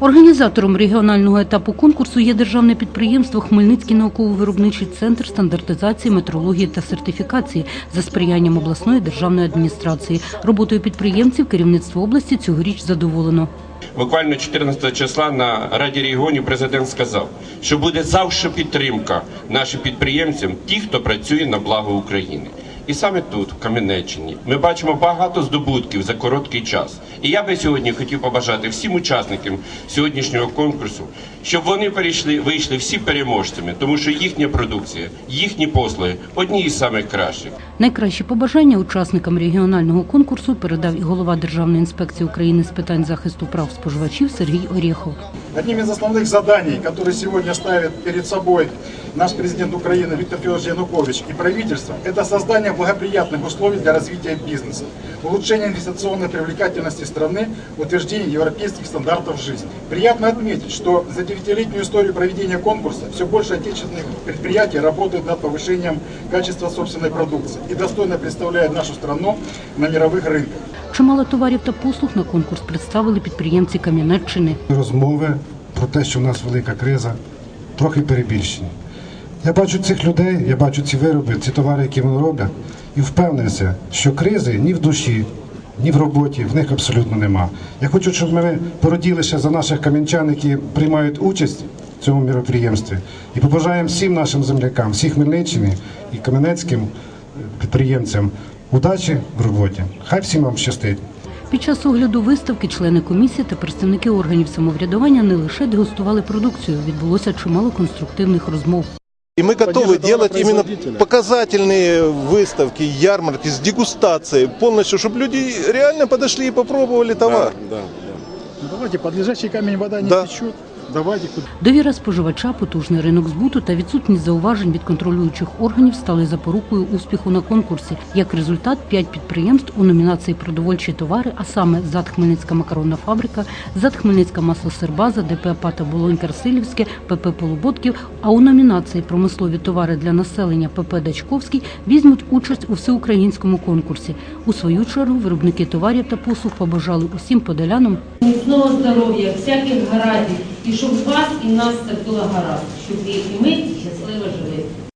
Організатором регіонального етапу конкурсу є державне підприємство Хмельницький науково-виробничий центр стандартизації, метрології та сертифікації за сприянням обласної державної адміністрації. Роботою підприємців керівництво області цьогоріч задоволено. Буквально 14 числа на Раді регіонів президент сказав, що буде завжди підтримка нашим підприємцям, ті, хто працює на благо України. І саме тут, в Кам'янеччині, ми бачимо багато здобутків за короткий час. І я би сьогодні хотів побажати всім учасникам сьогоднішнього конкурсу, щоб вони перейшли, вийшли всі переможцями, тому що їхня продукція, їхні послуги одні із самих кращих. Найкращі побажання учасникам регіонального конкурсу передав і голова Державної інспекції України з питань захисту прав споживачів Сергій Орєхов. Одним из основных заданий, которые сегодня ставит перед собой наш президент Украины Виктор Федорович Янукович и правительство, это создание благоприятных условий для развития бизнеса, улучшение инвестиционной привлекательности страны, утверждение европейских стандартов жизни. Приятно отметить, что за девятилетнюю историю проведения конкурса все больше отечественных предприятий работают над повышением качества собственной продукции и достойно представляют нашу страну на мировых рынках. Чимало товарів та послуг на конкурс представили підприємці Кам'янеччини. розмови про те, що в нас велика криза, трохи перебільшені. Я бачу цих людей, я бачу ці вироби, ці товари, які вони роблять, і впевнився, що кризи ні в душі, ні в роботі в них абсолютно нема. Я хочу, щоб ми породілися за наших кам'янчан, які приймають участь в цьому міроприємстві, і побажаємо всім нашим землякам, всій Хмельниччині і кам'янецьким підприємцям удачі в роботі. Хай всім вам щастить. Під час огляду виставки члени комісії та представники органів самоврядування не лише дегустували продукцію, відбулося чимало конструктивних розмов. И мы готовы делать именно показательные выставки, ярмарки с дегустацией полностью, чтобы люди реально подошли и попробовали товар. Ну, Давайте, подлежащий камень вода не Да. течет. Давайте Довіра споживача, потужний ринок збуту та відсутність зауважень від контролюючих органів стали запорукою успіху на конкурсі. Як результат, п'ять підприємств у номінації продовольчі товари, а саме ЗАД Хмельницька макаронна фабрика, ЗАД Хмельницька маслосербаза, ДП «Пата Болонь Красилівське, ПП Полуботків, а у номінації промислові товари для населення ПП Дачковський візьмуть участь у всеукраїнському конкурсі. У свою чергу виробники товарів та послуг побажали усім подолянам міцного здоров'я, всяких гараздів, і щоб вас і нас все було гаразд, щоб і ми щасливо жили.